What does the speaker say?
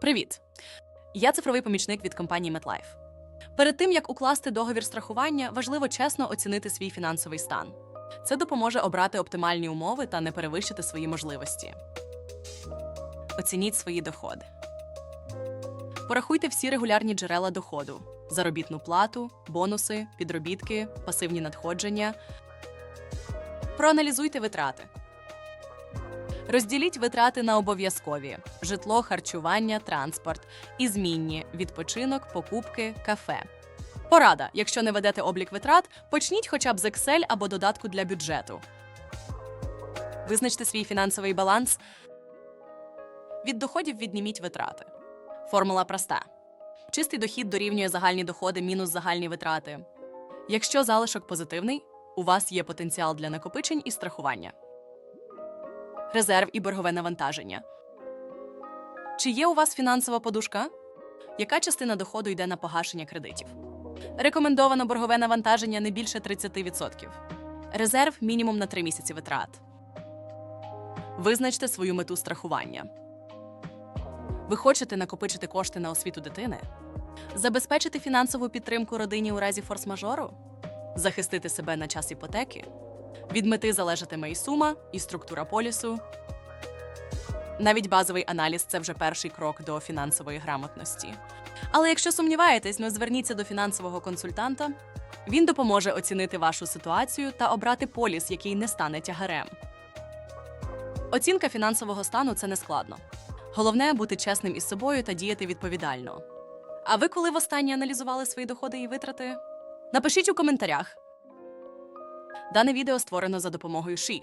Привіт! Я цифровий помічник від компанії MetLife. Перед тим як укласти договір страхування, важливо чесно оцінити свій фінансовий стан. Це допоможе обрати оптимальні умови та не перевищити свої можливості. Оцініть свої доходи. Порахуйте всі регулярні джерела доходу: заробітну плату, бонуси, підробітки, пасивні надходження. Проаналізуйте витрати. Розділіть витрати на обов'язкові: житло, харчування, транспорт і змінні відпочинок, покупки, кафе. Порада: якщо не ведете облік витрат, почніть хоча б з Excel або додатку для бюджету. Визначте свій фінансовий баланс. Від доходів відніміть витрати. Формула проста: чистий дохід дорівнює загальні доходи мінус загальні витрати. Якщо залишок позитивний, у вас є потенціал для накопичень і страхування резерв і боргове навантаження. Чи є у вас фінансова подушка? Яка частина доходу йде на погашення кредитів? Рекомендовано боргове навантаження не більше 30%. Резерв мінімум на 3 місяці витрат. Визначте свою мету страхування. Ви хочете накопичити кошти на освіту дитини? Забезпечити фінансову підтримку родині у разі форс-мажору? Захистити себе на час іпотеки? Від мети залежатиме і сума, і структура полісу. Навіть базовий аналіз це вже перший крок до фінансової грамотності. Але якщо сумніваєтесь, ну зверніться до фінансового консультанта. Він допоможе оцінити вашу ситуацію та обрати поліс, який не стане тягарем. Оцінка фінансового стану це не складно. Головне бути чесним із собою та діяти відповідально. А ви коли востаннє аналізували свої доходи і витрати? Напишіть у коментарях. Дане відео створено за допомогою ШІ